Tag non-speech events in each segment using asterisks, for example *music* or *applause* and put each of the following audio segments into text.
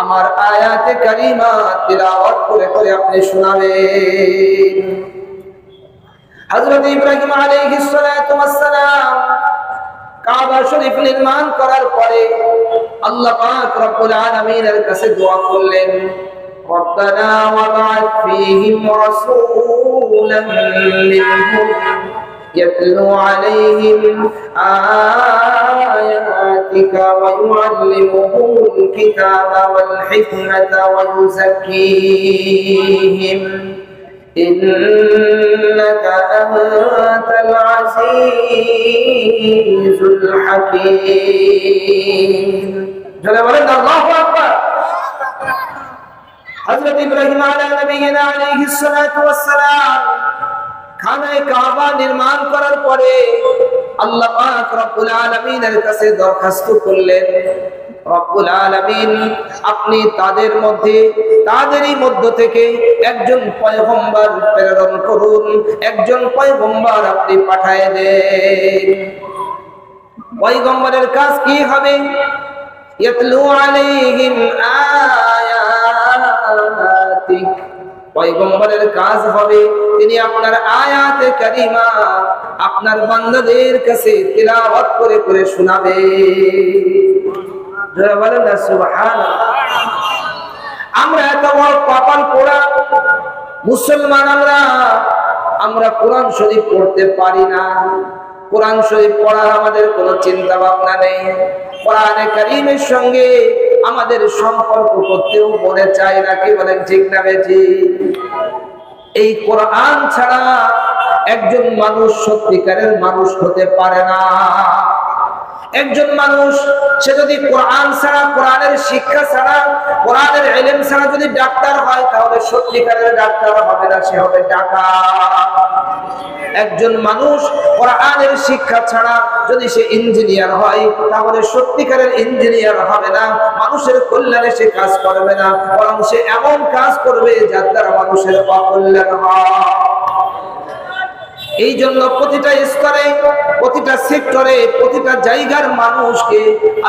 আমার আয়াতে কারিমা তিলাওয়াত করে করে আপনি শোনাবেন হযরত ইব্রাহিম আলাইহিস সালাতু ওয়াস সালাম কাবা শরীফ নির্মাণ করার পরে আল্লাহ পাক রব্বুল আলামিনের কাছে দোয়া করলেন ربنا وبعث فيهم رسولا منهم يتلو عليهم آياتك ويعلمهم الكتاب والحكمة ويزكيهم إنك أنت العزيز الحكيم جل ولد الله أكبر حضرت إبراهيم على نبينا عليه الصلاة والسلام খানায় কাবা নির্মাণ করার পরে আল্লাহ রব্বুল কাছে দরখাস্ত করলেন, রব্বুল আপনি তাদের মধ্যে, তাদেরই মধ্য থেকে একজন পয়গম্বর প্রেরণ করুন, একজন পয়গম্বর আপনি পাঠায় দেন। পয়গম্বরের কাজ কি হবে? ইয়াতলু আলাইহিম আয়াতিক পয়গম্বরের কাজ হবে। তিনি আপনার আয়াতে কারিমা আপনার বান্দাদের কাছে তিলাওয়াত করে করে শোনাবে। যারা না, সুবহানাল্লাহ। আমরা এত বড় কপাল পোড়া মুসলমান আমরা আমরা কোরআন শরীফ পড়তে পারি না। কোরআন শরীফ পড়ার আমাদের কোনো চিন্তা ভাবনা নেই। কোরআনে কারিমের সঙ্গে আমাদের সম্পর্ক করতেও মনে চায় না, কি বলেন ঠিক না বেঠি? এই কোরআন ছাড়া একজন মানুষ সত্যিকারের মানুষ হতে পারে না। একজন মানুষ, সে যদি কোরআন ছাড়া, কোরআনের শিক্ষা ছাড়া, কোরআনের এলেম ছাড়া যদি ডাক্তার হয়, তাহলে সত্যিকারের ডাক্তার হবে না, সে হবে টাকা একজন মানুষ কোরআনের শিক্ষা ছাড়া যদি সে ইঞ্জিনিয়ার হয়, তাহলে সত্যিকারের ইঞ্জিনিয়ার হবে না, মানুষের কল্যাণে সে কাজ করবে না, বরং সে এমন কাজ করবে যার দ্বারা মানুষের অকল্যাণ হয়। এই জন্য প্রতিটা স্তরে, প্রতিটা সেক্টরে, প্রতিটা জায়গার মানুষকে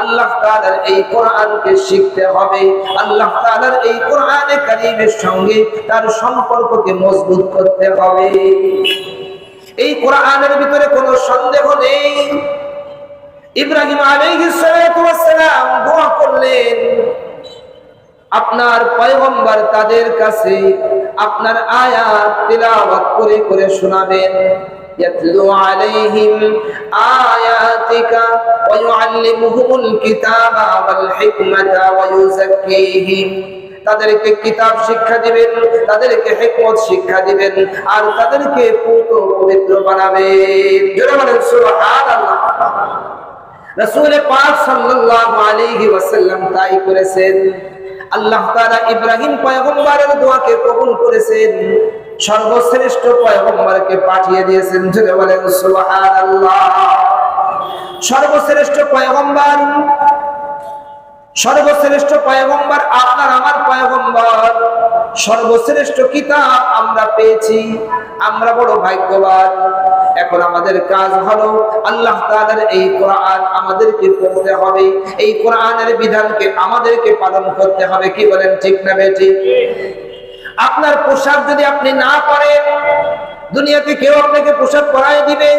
আল্লাহ তাআলার এই কোরআনকে শিখতে হবে। আল্লাহ তাআলার এই কোরআনে কারীমের সঙ্গে তার সম্পর্ককে মজবুত করতে হবে। এই কোরআনের ভিতরে কোনো সন্দেহ নেই। ইব্রাহিম করলেন, আপনার পয়গম্বর তাদের কাছে আপনার আয়াত তিলাওয়াত করে করে শোনাবেন। আয়াতিকা ইউযাক্কিহিম। তাদেরকে কিতাব শিক্ষা দিবেন, তাদেরকে হিকমত শিক্ষা দিবেন, আর তাদেরকে পুত পবিত্র বানাবেন। রাসূল ওয়াসাল্লাম তাই করেছেন। আল্লাহ ইব্রাহিম দোয়াকে কবুল করেছেন। সর্বশ্রেষ্ঠ পয়গম্বরকে পাঠিয়ে দিয়েছেন। বলেন সর্বশ্রেষ্ঠ পয়গম্বর সর্বশ্রেষ্ঠ পয়গম্বর আপনার, আমার পয়গম্বর। সর্বশ্রেষ্ঠ কিতাব আমরা পেয়েছি। আমরা বড় ভাগ্যবান। এখন আমাদের কাজ হলো আল্লাহ এই কোরআন আমাদেরকে পড়তে হবে। এই কোরআনের বিধানকে আমাদেরকে পালন করতে হবে। কি বলেন ঠিক না বেটি আপনার পোশাক যদি আপনি না করেন দুনিয়াতে কেউ আপনাকে পোশাক পরাই দিবে,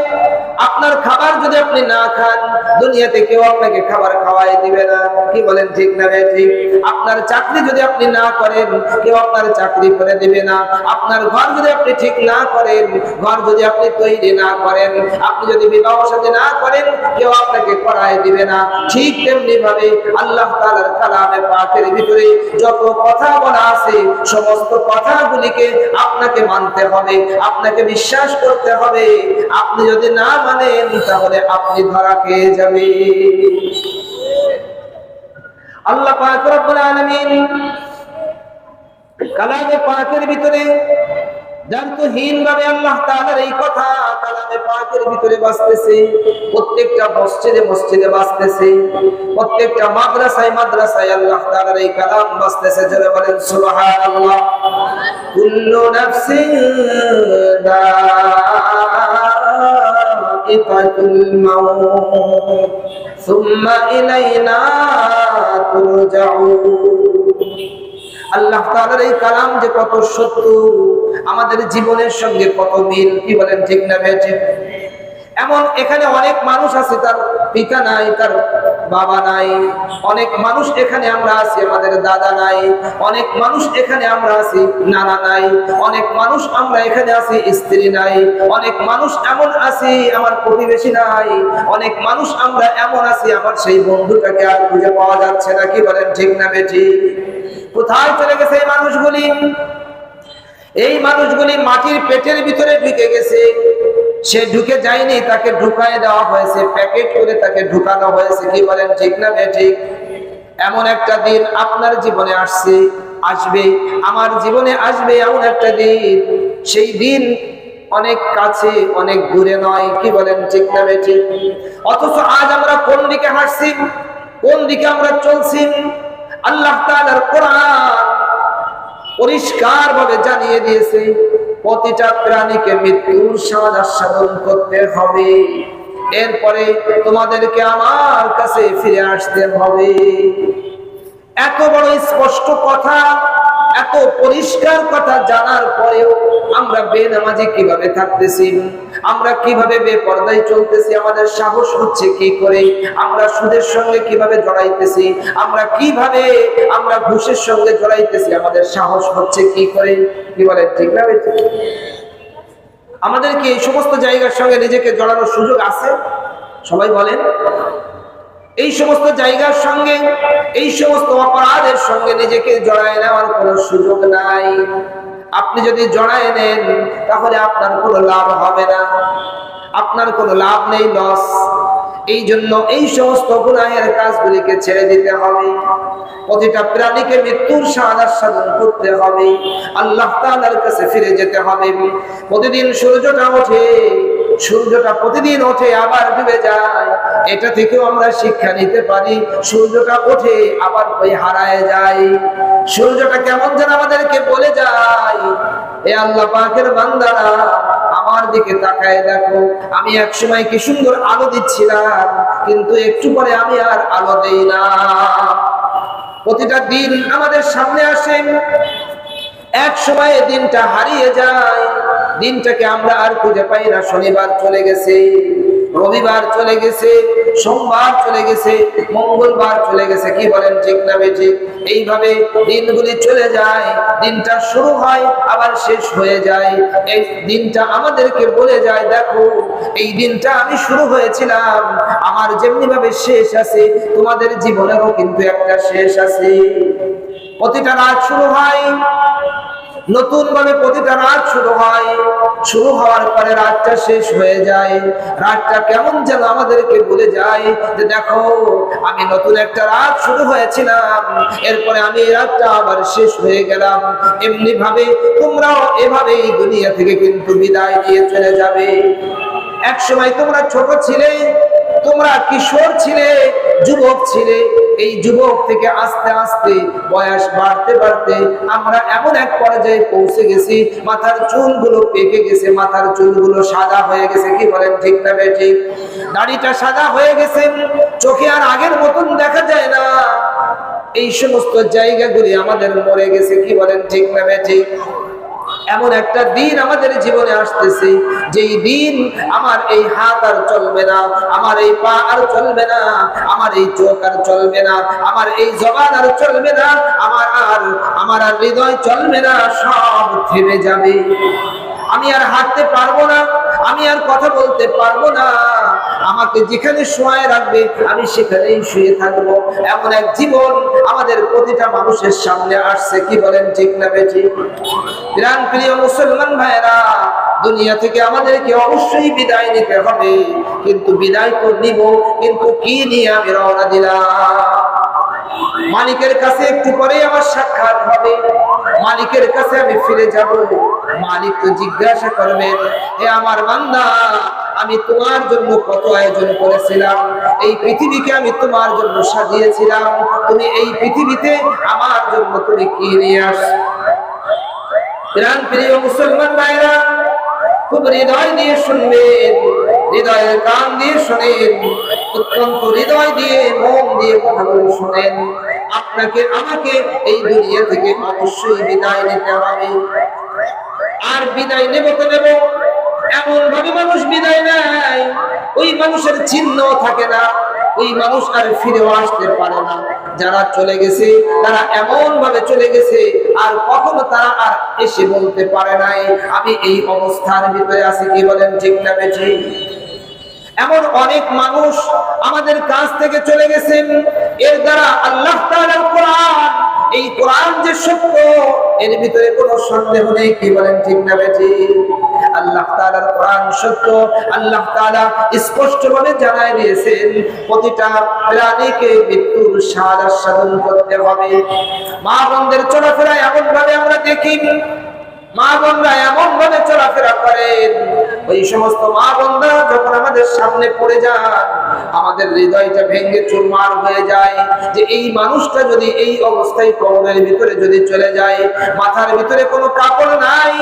আপনার খাবার যদি আপনি না খান, দুনিয়াতে কেউ আপনাকে খাবার খাওয়াই দিবে না। কি বলেন ঠিক না ভাই ঠিক? আপনার চাকরি যদি আপনি না করেন, কেউ আপনার চাকরি করে দিবে না। আপনার ঘর যদি আপনি ঠিক না করেন, ঘর যদি আপনি তৈরি না করেন, আপনি যদি বিবাহ সাথে না করেন, কেউ আপনাকে করাই দিবে না। ঠিক তেমনি ভাবে আল্লাহ তাআলার কালামে পাকের ভিতরে যত কথা বলা আছে, সমস্ত কথাগুলিকে আপনাকে মানতে হবে, আপনাকে বিশ্বাস করতে হবে। আপনি যদি না মানেন, তাহলে আপনি ধরা খেয়ে যাবে আল্লাহ পাক কালামে পাকের ভিতরে যার হীন ভাবে আল্লাহ তাআলার এই কথা কালামে পাকের ভিতরে বাঁচতেছে প্রত্যেকটা মসজিদে মসজিদে বাঁচতেছে প্রত্যেকটা মাদ্রাসায় মাদ্রাসায় আল্লাহ তাআলার এই কালাম বাঁচতেছে যারা বলেন, সুবহানাল্লাহ। কুল্লু নাফসিন দাইকাতুল মাউত সুম্মা ইলাইনা তুরজাউন আল্লাহ তাআলার এই কালাম যে কত সত্য, আমাদের জীবনের সঙ্গে কত মিল কি বলেন ঠিক না এমন এখানে অনেক মানুষ আছে তার পিতা নাই, তার বাবা নাই, অনেক মানুষ এখানে আমরা আছি, আমাদের দাদা নাই, অনেক মানুষ এখানে আমরা আছি, নানা নাই, অনেক মানুষ আমরা এখানে আছি, স্ত্রী নাই, অনেক মানুষ এমন আছি, আমার প্রতিবেশী নাই, অনেক মানুষ আমরা এমন আছি, আমার সেই বন্ধুটাকে আর খুঁজে পাওয়া যাচ্ছে না, কি বলেন, ঠিক না বেঠি? কোথায় চলে গেছে এই মানুষগুলি? এই মানুষগুলি মাটির পেটের ভিতরে ঢুকে গেছে। সে ঢুকে যায়নি, তাকে ঢুকায় দেওয়া হয়েছে, প্যাকেট করে তাকে ঢুকানো হয়েছে। কি বলেন, ঠিক না ঠিক? এমন একটা দিন আপনার জীবনে আসছে, আসবে, আমার জীবনে আসবে এমন একটা দিন। সেই দিন অনেক কাছে, অনেক দূরে নয়, কি বলেন, ঠিক না ঠিক? অথচ আজ আমরা কোন দিকে হাঁটছি, কোন দিকে আমরা চলছি? আল্লাহ তাআলার কোরআন পরিষ্কার ভাবে জানিয়ে দিয়েছে প্রতিটা প্রাণীকে মৃত্যুর স্বাদ আস্বাদন করতে হবে। এরপরে তোমাদেরকে আমার কাছে ফিরে আসতে হবে। এত বড় স্পষ্ট কথা এত পরিষ্কার কথা জানার পরেও আমরা বেনামাজি কীভাবে থাকতেছি? আমরা কীভাবে বেপর্দায় চলতেছি? আমাদের সাহস হচ্ছে কি করে? আমরা সুদের সঙ্গে কীভাবে জড়াইতেছি? আমরা কীভাবে আমরা ঘুষের সঙ্গে জড়াইতেছি? আমাদের সাহস হচ্ছে কি করে? কি বলে ঠিক না? আমাদের কি এই সমস্ত জায়গার সঙ্গে নিজেকে জড়ানোর সুযোগ আছে? সবাই বলেন। এই সমস্ত জায়গার সঙ্গে, এই সমস্ত অপরাধের সঙ্গে নিজেকে জড়ায় নেওয়ার কোনো সুযোগ নাই। আপনি যদি জড়ায় নেন, তাহলে আপনার কোনো লাভ হবে না। আপনার কোনো লাভ নেই, লস। এই জন্য এই সমস্ত গুনাহের কাজগুলিকে ছেড়ে দিতে হবে। প্রতিটা প্রাণীকে মৃত্যুর স্বাদ সাধন করতে হবে। আল্লাহ তাআলার কাছে ফিরে যেতে হবে। প্রতিদিন সূর্যটা ওঠে সূর্যটা প্রতিদিন ওঠে, আবার ডুবে যায়। এটা থেকেও আমরা শিক্ষা নিতে পারি, সূর্যটা ওঠে, আবার ওই হারায় যায়। সূর্যটা কেমন যেন আমাদেরকে বলে যায়, এ আল্লাহ পাকের বান্দারা, আমার দিকে তাকায় দেখো। আমি এক সময় কি সুন্দর আলো দিচ্ছিলাম, কিন্তু একটু পরে আমি আর আলো দেই না। প্রতিটা দিন আমাদের সামনে আসে, এক সময় দিনটা হারিয়ে যায়। দিনটাকে আমরা আর খুঁজে পাই না। শনিবার চলে গেছে, রবিবার চলে গেছে, সোমবার চলে গেছে, মঙ্গলবার চলে গেছে। কি বলেন ঠিক না বেঠিক? এইভাবে দিনগুলি চলে যায়, দিনটা শুরু হয়, আবার শেষ হয়ে যায়। এই দিনটা আমাদেরকে বলে যায়, দেখো, এই দিনটা আমি শুরু হয়েছিলাম, আমার যেমনি ভাবে শেষ আছে, তোমাদের জীবনেরও কিন্তু একটা শেষ আছে। প্রতিটা রাত শুরু হয় নতুন ভাবে প্রতিটা রাত শুরু হয়। শুরু হওয়ার পরে রাতটা শেষ হয়ে যায়। রাতটা কেমন যেন আমাদেরকে বলে যায় যে দেখো, আমি নতুন একটা রাত শুরু হয়েছিলাম। এরপরে আমি এই রাতটা আবার শেষ হয়ে গেলাম। এমনি ভাবে তোমরাও এভাবেই দুনিয়া থেকে কিন্তু বিদায় নিয়ে চলে যাবে। এক সময় তোমরা ছোট ছিলে, তোমরা কিশোর ছিলে, যুবক ছিলে। এই যুবক থেকে আস্তে আস্তে বয়স বাড়তে বাড়তে আমরা এমন এক পর্যায়ে পৌঁছে গেছি, মাথার চুলগুলো পেকে গেছে, মাথার চুলগুলো সাদা হয়ে গেছে। কি বলেন, ঠিক না ঠিক দাড়িটা সাদা হয়ে গেছে, চোখে আর আগের মতন দেখা যায় না। এই সমস্ত জায়গাগুলি আমাদের মরে গেছে, কি বলেন, ঠিক না ঠিক এমন একটা দিন আমাদের জীবনে আসতেছে, যেই দিন আমার এই হাত আর চলবে না, আমার এই পা আর চলবে না, আমার এই চোখ আর চলবে না, আমার এই জবান আর চলবে না, আমার আর আমার আর হৃদয় চলবে না, সব থেমে যাবে। আমি আর হাঁটতে পারব না। আমি আর কথা বলতে পারব না। আমাকে যেখানে শোয়ায় রাখবে, আমি সেখানেই শুয়ে থাকব। এমন এক জীবন আমাদের প্রতিটা মানুষের সামনে আসছে, কি বলেন ঠিক না বেঠি প্রাণ প্রিয় মুসলমান ভাইরা দুনিয়া থেকে আমাদেরকে অবশ্যই বিদায় নিতে হবে। কিন্তু বিদায় তো নিব, কিন্তু কি নিয়ে আমি রওনা দিলাম? মালিকের কাছে একটু পরেই আমার সাক্ষাৎ হবে। মালিকের কাছে আমি ফিরে যাব। মালিক তো জিজ্ঞাসা করবেন হে আমার বান্দা, আমি তোমার জন্য কত আয়োজন করেছিলাম? এই পৃথিবীকে আমি তোমার জন্য সাজিয়েছিলাম। তুমি এই পৃথিবীতে আমার জন্য তুমি কি নিয়ে আস প্রিয় মুসলমান ভাইরা, খুব হৃদয় দিয়ে শুনবেন, হৃদয়ের কান দিয়ে শোনেন, অত্যন্ত হৃদয় দিয়ে মন দিয়ে কথাগুলো শোনেন। আপনাকে, আমাকে এই দুনিয়া থেকে অবশ্যই বিদায় নিতে হবে। আর বিদায় নেব তো নেব। এমন ভাবে মানুষ বিদায় নেয়, ওই মানুষের চিহ্ন থাকে না, ওই মানুষ আর ফিরেও আসতে পারে না। যারা চলে গেছে, তারা এমন ভাবে চলে গেছে, আর কখনো তারা আর এসে বলতে পারে নাই, আমি এই অবস্থার ভিতরে আছি। কি বলেন ঠিক না বেঠি এমন অনেক মানুষ আমাদের কাছ থেকে চলে গেছেন। এর দ্বারা আল্লাহ এই কোরআন যে সত্য, এর ভিতরে কোনো সন্দেহ নেই, কি বলেন ঠিক না বেঠি আল্লাহ তাআলার কোরআন সত্য, আল্লাহ তাআলা স্পষ্ট ভাবে জানাই দিয়েছেন, প্রতিটা প্রাণীকে মৃত্যুর স্বাদ আস্বাদন করতে হবে। মা বোনদের চলাফেরা এমন ভাবে আমরা দেখি মা বোনরা এমন ভাবে চলাফেরা করেন, ওই সমস্ত মা বোনরা যখন আমাদের সামনে পড়ে যান, আমাদের হৃদয়টা ভেঙে চুরমার হয়ে যায় যে এই মানুষটা যদি এই অবস্থায় কবরের ভিতরে যদি চলে যায়, মাথার ভিতরে কোনো কাপড় নাই,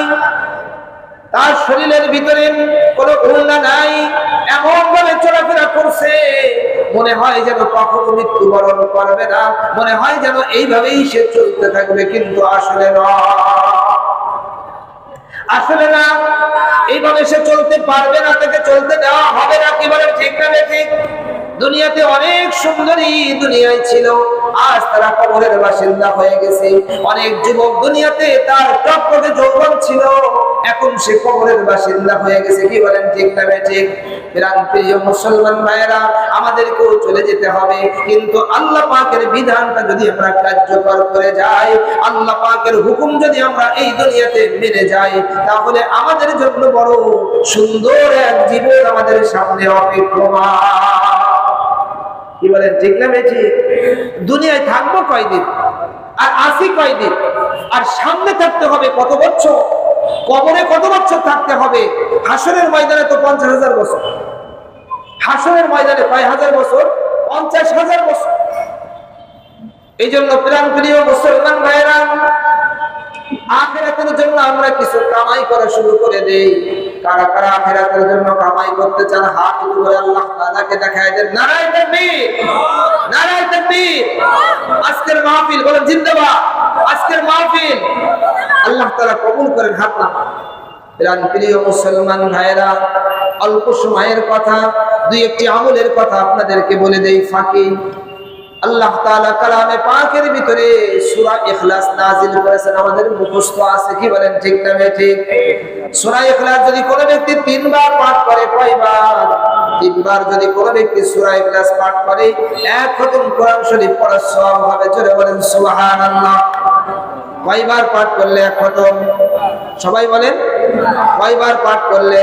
তার শরীরের ভিতরে কোনো উন্না নাই, এমন ভাবে চলাফেরা করছে, মনে হয় যেন কখনো মৃত্যুবরণ করবে না, মনে হয় যেন এইভাবেই সে চলতে থাকবে, কিন্তু আসলে নয়। আসলে না, এইভাবে সে চলতে পারবে না, তাকে চলতে দেওয়া হবে না, কি বলে ঠিক না ঠিক দুনিয়াতে অনেক সুন্দরী দুনিয়ায় ছিল। আজ তারা কবরের বাসিন্দা হয়ে গেছে। অনেক যুবক দুনিয়াতে তার টকটকে যৌবন ছিল। এখন সে কবরের বাসিন্দা হয়ে গেছে। কি বলেন ঠিক না ঠিক প্রিয় মুসলমান ভাইয়েরা, আমাদেরকেও চলে যেতে হবে। কিন্তু আল্লাহ পাকের বিধানটা যদি আমরা কার্যকর করে যাই, আল্লাহ পাকের হুকুম যদি আমরা এই দুনিয়াতে মেনে যাই, তাহলে আমাদের জন্য বড় সুন্দর এক জীবন আমাদের সামনে অপেক্ষমান। কি বলেন ঠিক না বেঠি? দুনিয়ায় থাকব কয়দিন? আর আসি কয়দিন? আর সামনে থাকতে হবে কত বছর? কবরে কত বছর থাকতে হবে? হাসনের ময়দানে তো পঞ্চাশ হাজার বছর। হাসনের ময়দানে কয় হাজার বছর? পঞ্চাশ হাজার বছর। এই জন্য প্রাণ প্রিয় মুসলমান ভাইরা আখেরাতের জন্য আমরা কিছু কামাই করা শুরু করে দেই। কারা কারা আখেরাতের জন্য কামাই করতে চান, হাত উঁচু করে আল্লাহ তাআলাকে দেখায় দেন। নারায়ে তাকবীর নারায়ে তাকবীর। আজকের মাহফিল, বলেন জিন্দাবাদ, আজকের মাহফিল। আল্লাহ তাআলা কবুল করেন হাত না প্রাণ প্রিয় মুসলমান ভাইরা অল্প সময়ের কথা, দুই একটি আমলের কথা আপনাদেরকে বলে দেই, ফাঁকি। আল্লাহ তাআলা কালামে পাকের ভিতরে সূরা ইখলাস নাযিল করেছেন। আমাদের মুখস্থ আছে কি বলেন ঠিক না ঠিক? সূরা ইখলাস যদি কোনো ব্যক্তি তিনবার পাঠ করে, কয়বার? তিনবার যদি কোনো ব্যক্তি সূরা ইখলাস পাঠ করে, এক খতম কোরআন শরীফ পড়ার সওয়াব হবে। জোরে বলেন সুবহানাল্লাহ। কয়বার পাঠ করলে এক খতম? সবাই বলেন, কয়বার পাঠ করলে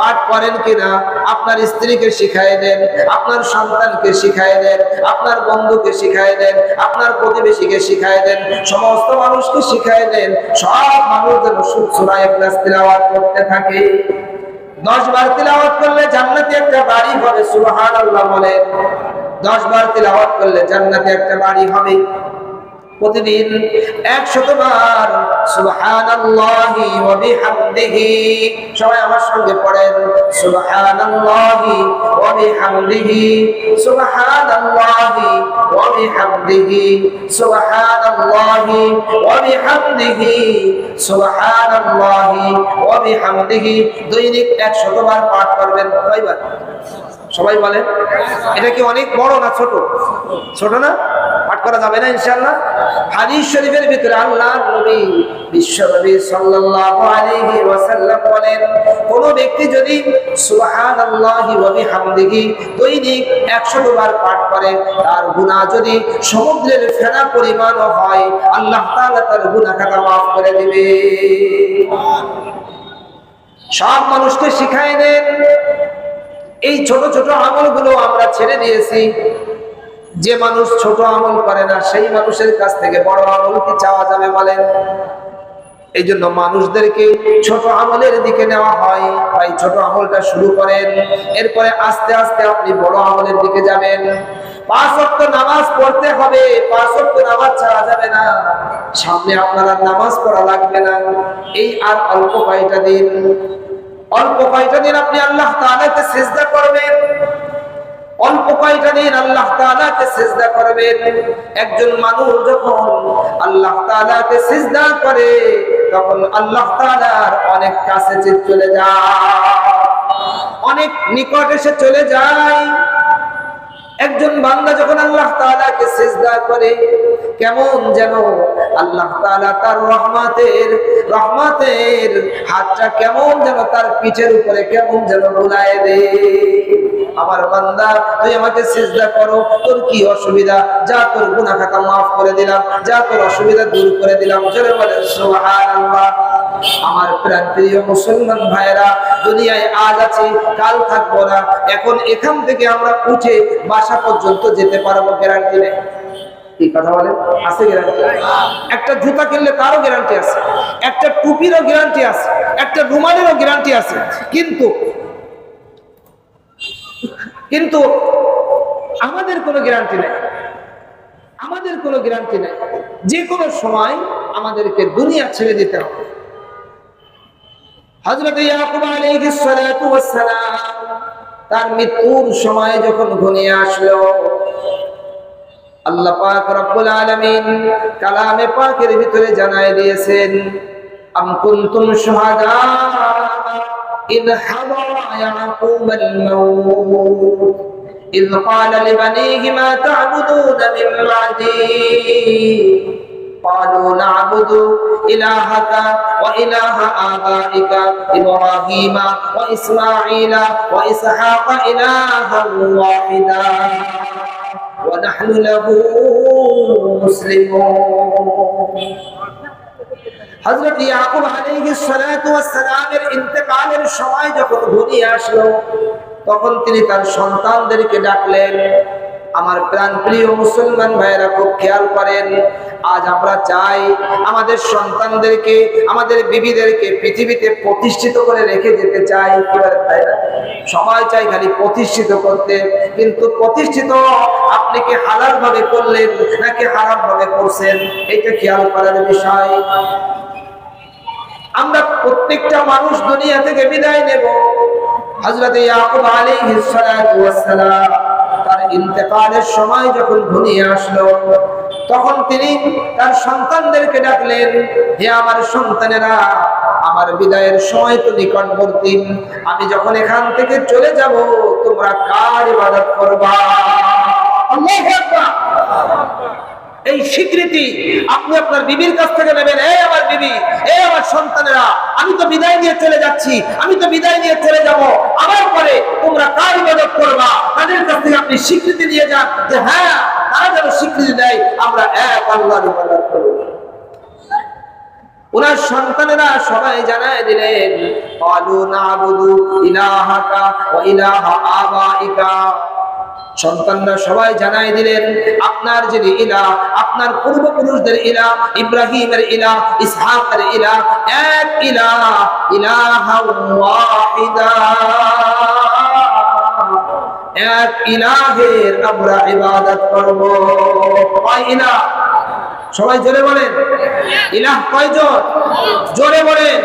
পাঠ করেন কিনা? আপনার স্ত্রীকে শিখাই দেন, আপনার সন্তানকে শিখাই দেন, আপনার বন্ধুকে শিখাই দেন, আপনার প্রতিবেশীকে শিখাই দেন, সমস্ত মানুষকে শিখাই দেন, সব মানুষ যেন সুরা ইখলাস তিলাওয়াত করতে থাকে। দশ বার তিলাওয়াত করলে জান্নাতে একটা বাড়ি হবে, সুবহানাল্লাহ বলেন। দশ বার তিলাওয়াত করলে জান্নাতে একটা বাড়ি হবে। প্রতিদিন একশত বার সুবহানাল্লাহি ওয়া বিহামদিহি। সবাই আমার সঙ্গে পড়েন, সুবহানাল্লাহি ওয়া বিহামদিহি, সুবহানাল্লাহি ওয়া বিহামদিহি, সুবহানাল্লাহি ওয়া বিহামদিহি, সুবহানাল্লাহি ওয়া বিহামদিহি। দৈনিক 100 বার পাঠ করবেন, কয়বার? সবাই বলেন এটা কি অনেক বড় না ছোট? ছোট না? পাঠ করা যাবে না ইনশাল্লাহ হাদিস শরীফের ভিতরে আল্লাহ নবী বিশ্বনবী সাল্লাল্লাহু আলাইহি ওয়াসাল্লাম বলেন, কোন ব্যক্তি যদি সুবহানাল্লাহি ওয়া বিহামদিহি দৈনিক 100 বার পাঠ করে, তার গুনাহ যদি সমুদ্রের ফেনা পরিমাণও হয়, আল্লাহ তাআলা তার গুনাহ maaf করে দিবে। সব মানুষকে শিখাই দেন এই ছোট ছোট আমলগুলো আমরা ছেড়ে দিয়েছি। যে মানুষ ছোট আমল করে না, সেই মানুষের কাছ থেকে বড় আমল কি চাওয়া যাবে বলেন? এই জন্য মানুষদেরকে ছোট আমলের দিকে নেওয়া হয়। ভাই, ছোট আমলটা শুরু করেন। এরপরে আস্তে আস্তে আপনি বড় আমলের দিকে যাবেন। পাঁচ অক্ট নামাজ পড়তে হবে। পাঁচ অক্ট নামাজ ছাড়া যাবে না। সামনে আপনারা নামাজ পড়া লাগবে না। এই আর অল্প কয়টা দিন অল্প কয়টা দিন আপনি আল্লাহ তাআলাকে সিজদা করবেন? অল্প কয়টা দিন আল্লাহ তাআলাকে সিজদা করবেন? একজন মানুষ যখন আল্লাহ তাআলাকে সিজদা করে, তখন আল্লাহ তাআলার অনেক কাছে চলে যায়। অনেক নিকট এসে চলে যায়। একজন বান্দা যখন আল্লাহ তাআলাকে সিজদা করে, কেমন যেন আল্লাহ তাআলা তার রহমতের রহমতের হাতটা কেমন যেন তার পিঠের উপরে কেমন যেন বুলায় দে। আমার বান্দা তুই আমাকে সিজদা করো, তোর কি অসুবিধা? যা তোর গুনাহ খাতা মাফ করে দিলাম, যা তোর অসুবিধা দূর করে দিলাম। জোরে বলেন, সুবহানাল্লাহ। আমার প্রাণ প্রিয় মুসলমান ভাইরা দুনিয়ায় আজ আছি, কাল থাকব না। এখন এখান থেকে আমরা উঠে বাসা পর্যন্ত যেতে পারব গ্যারান্টি নেই। আমাদের কোনো গ্যারান্টি নেই। আমাদের কোনো গ্যারান্টি নেই। যে কোনো সময় আমাদেরকে দুনিয়া ছেড়ে দিতে হবে। হযরত ইয়াকুব আলাইহিস সালাতু ওয়াস সালাম তার মৃত্যুর সময় যখন ঘনিয়ে আসলো আল্লাহ পাক রব্বুল আলামিন কালামে পাকের ভিতরে জানায় দিয়েছেন আম কুনতুম শুহাদা إذ حضر يعقوب الموت إذ قال لبنيه ما تعبدون من بعدي قالوا نعبد إلهك وإله آبائك إبراهيم وإسماعيل وإسحاق إلها واحدا ونحن له مسلمون হযরত ইয়াকুব আলাইহিস সালাতু ওয়াস সালামের ইন্তেকালের সময় যখন ঘনিয়ে আসলো তখন তিনি তার সন্তানদেরকে ডাকলেন আমার প্রাণ প্রিয় মুসলমান ভাইয়েরা, খুব খেয়াল করেন, আজ আমরা চাই আমাদের সন্তানদেরকে, আমাদের বিবিদেরকে পৃথিবীতে প্রতিষ্ঠিত করে রেখে যেতে চাই। সবাই চাই খালি প্রতিষ্ঠিত করতে, কিন্তু প্রতিষ্ঠিত আপনি কি হালাল ভাবে করলেন নাকি হারাম ভাবে করছেন? এটা খেয়াল করার বিষয়। আমরা প্রত্যেকটা মানুষ দুনিয়া থেকে বিদায় নেব। হযরত ইয়াকুব আলাইহিস সালাতু ওয়াস সালাম। তার ইন্তেকালের সময় যখন ঘনিয়ে আসলো, তখন তিনি তার সন্তানদেরকে ডাকলেন, হে আমার সন্তানেরা, আমার বিদায়ের সময় তো নিকটবর্তী। আমি যখন এখান থেকে চলে যাব, তোমরা কার ইবাদত করবা? আল্লাহু আকবার। এই স্বীকৃতি আপনি আপনার বিবির কাছ থেকে নেবেন। এই আমার বিবি, এই আমার সন্তানেরা, আমি তো বিদায় নিয়ে চলে যাচ্ছি, আমি তো বিদায় নিয়ে চলে যাব। আমার পরে তোমরা কার ইবাদত করবা? তাদের কাছ থেকে আপনি স্বীকৃতি নিয়ে যান যে হ্যাঁ তারা যেন স্বীকৃতি দেয়, আমরা এক আল্লাহর ইবাদত করব। ওনার সন্তানেরা সবাই জানায় দিলেন ইলাহাকা ওয়া ইলাহা আবাইকা। সন্তানরা সবাই জানাই দিলেন, আপনার যিনি ইলা, আপনার পূর্বপুরুষদের ইলা, ইব্রাহিমের ইলা, ইসহাকের ইলা, এক ইলা, ইলাহা ওয়াহিদা। এক ইলাহের আমরা ইবাদত করব। কয় ইলা? সবাই জোরে বলেন। ইলাহ কয়জন? জোরে বলেন।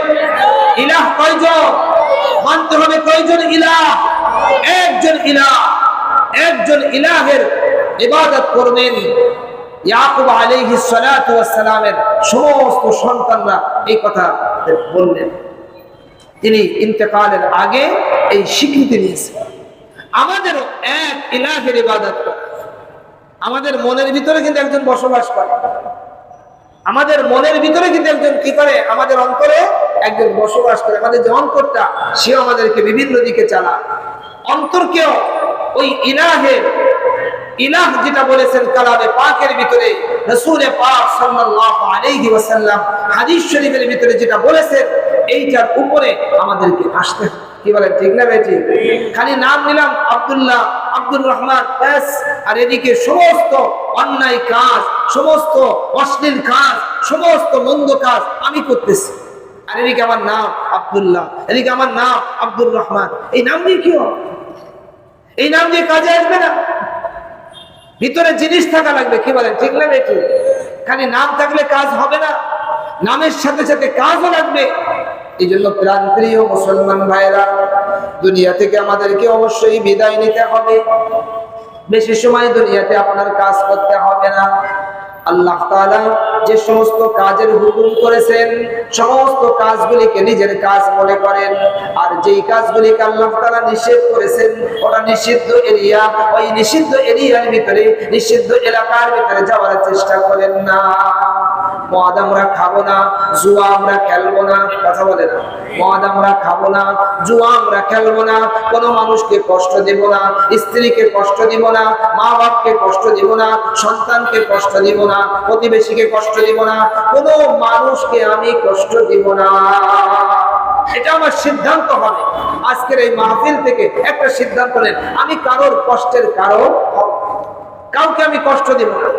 ইলাহ কয়জন? মানতে হবে কয়জন ইলাহ? একজন ইলাহ। একজন ইলাহের ইবাদত করবেন। ইয়াকুব আলাইহিস সালাতু ওয়াস সালামের সমস্ত সন্তানরা এই কথা বললেন। তিনি ইন্তেকালের আগে এই স্বীকৃতি নিয়েছেন আমাদেরও এক ইলাহের ইবাদত আমাদের মনের ভিতরে কিন্তু একজন বসবাস করে। আমাদের মনের ভিতরে কিন্তু একজন কি করে? আমাদের অন্তরে একজন বসবাস করে। আমাদের যে অন্তরটা, সেও আমাদেরকে বিভিন্ন দিকে চালায়। অন্তরকেও ওই ইলাহের ইলাহ যেটা বলেছেন কালামে পাকের ভিতরে রসুলে পাক সাল্লাল্লাহু আলাইহি ওয়াসাল্লাম হাদিস শরীফের ভিতরে যেটা বলেছেন, এইটার উপরে আমাদেরকে আসতে। কি বলেন, ঠিক না বেটি? খালি নাম নিলাম, আব্দুল্লাহ, আব্দুর রহমান, ব্যাস। আর এদিকে সমস্ত অন্যায় কাজ, সমস্ত অশ্লীল কাজ, সমস্ত মন্দ কাজ আমি করতেছি। আর এদিকে আমার নাম আব্দুল্লাহ, এদিকে আমার নাম আব্দুর রহমান। এই নাম দিয়ে কি হবে? এই নাম দিয়ে কাজে আসবে না। ভিতরে জিনিস থাকা লাগবে, কি বলেন, ঠিক না বেঠি? খালি নাম থাকলে কাজ হবে না, নামের সাথে সাথে কাজও লাগবে। এই জন্য প্রান্তীয় মুসলমান ভাইরা দুনিয়া থেকে আমাদেরকে অবশ্যই বিদায় নিতে হবে। বেশি সময় দুনিয়াতে আপনার কাজ করতে হবে না। আল্লাহ যে সমস্ত কাজের হুকুম করেছেন, সমস্ত কাজগুলিকে নিজের কাজ মনে করেন। আর যেই কাজগুলিকে আল্লাহ তাআলা নিষেধ করেছেন ওটা নিষিদ্ধ এরিয়া, ওই নিষিদ্ধ এরিয়ার ভিতরে, নিষিদ্ধ এলাকার ভিতরে যাওয়ার চেষ্টা করেন না। মদ আমরা খাব না, জুয়া আমরা খেলব না, কথা বলে না। মদ আমরা খাব না, জুয়া আমরা খেলব না, কোনো মানুষকে কষ্ট দেব না, স্ত্রীকে কষ্ট দিব না মা বাপকে কষ্ট দিব না, সন্তানকে কষ্ট দিব না, প্রতিবেশীকে কষ্ট দিব না, কোনো মানুষকে আমি কষ্ট দিব না। এটা আমার সিদ্ধান্ত হবে। আজকের এই মাহফিল থেকে একটা সিদ্ধান্ত নেন। আমি কারোর কষ্টের কারণ হব। কাউকে আমি কষ্ট দিব না।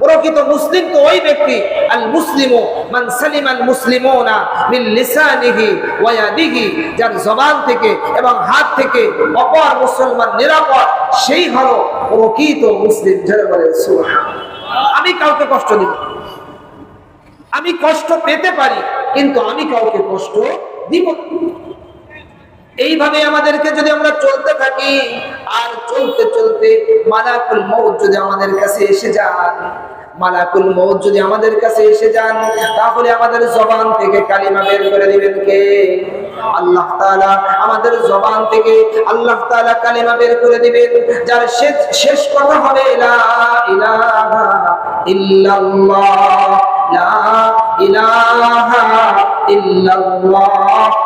প্রকৃত মুসলিম তো ওই ব্যক্তি আল মুসলিমু মান সালিম আল মুসলিমুনা মিন লিসানিহি ওয়া ইয়াদিহি, যার জবান থেকে এবং হাত থেকে অপর মুসলমান নিরাপদ, সেই হলো প্রকৃত মুসলিম আমি কাউকে কষ্ট দিব আমি কষ্ট পেতে পারি, কিন্তু আমি কাউকে কষ্ট দিব। এইভাবে আমাদেরকে যদি আমরা চলতে থাকি, আর চলতে চলতে মালাকুল মৌত যদি আমাদের কাছে এসে যান, মালাকুল মৌত যদি আমাদের কাছে এসে যান, তাহলে আমাদের জবান থেকে কালিমা বের করে দিবেন কে? আল্লাহ তাআলা আমাদের জবান থেকে আল্লাহ তাআলা কালিমা বের করে দিবেন, যার শেষ শেষ কথা হবে লা ইলাহা ইল্লাল্লাহ, লা ইলাহা ইল্লাল্লাহ।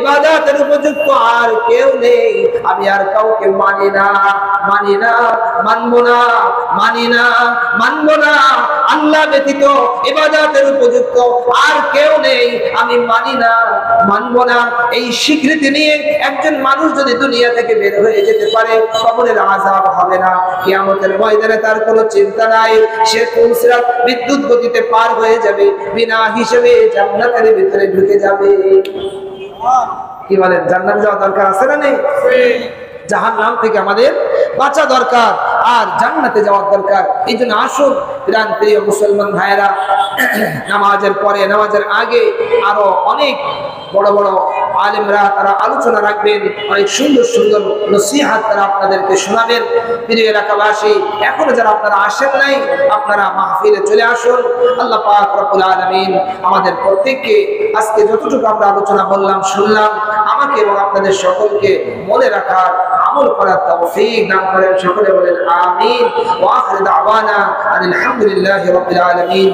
ইবাদতের উপযুক্ত আর কেউ নেই। আমি আর কাউকে মানি না মানি না, মানবো না, মানি না, মানবো না। আল্লাহ ব্যতীত ইবাদতের উপযুক্ত আর কেউ নেই। আমি মানি না, মানবো না। এই স্বীকৃতি নিয়ে একজন মানুষ যদি দুনিয়া থেকে বের হয়ে যেতে পারে, কবরের আযাব হবে না। কিয়ামতের ময়দানে তার কোনো চিন্তা নাই। সে পুলসিরাত বিদ্যুৎ গতিতে পার হয়ে যাবে, বিনা হিসেবে জান্নাতের ভিতরে ঢুকে যাবে। কি বলেন জান্নাতে যাওয়া দরকার আছে না নেই? জাহান নাম থেকে আমাদের বাঁচা দরকার আর জান্নাতে যাওয়ার দরকার। এই জন্য আসুন প্রাণ প্রিয় মুসলমান ভাইয়েরা *clears throat* নামাজের পরে নামাজের আগে আরও অনেক বড় বড় আলেমরা তারা আলোচনা রাখবেন, অনেক সুন্দর সুন্দর নসিহাত তারা আপনাদেরকে শোনাবেন। প্রিয় এলাকাবাসী, এখনও যারা আপনারা আসেন নাই, আপনারা মাহফিলে চলে আসুন। আল্লাহ পাক রব্বুল আলামিন আমাদের প্রত্যেককে আজকে যতটুকু আমরা আলোচনা বললাম শুনলাম, আমাকে এবং আপনাদের সকলকে মনে রাখার, আমল করার তৌফিক দান করেন। সকলে বলেন, আমিন। ওয়া আখির দাওয়ানা আলহামদুলিল্লাহি রাব্বিল আলামিন।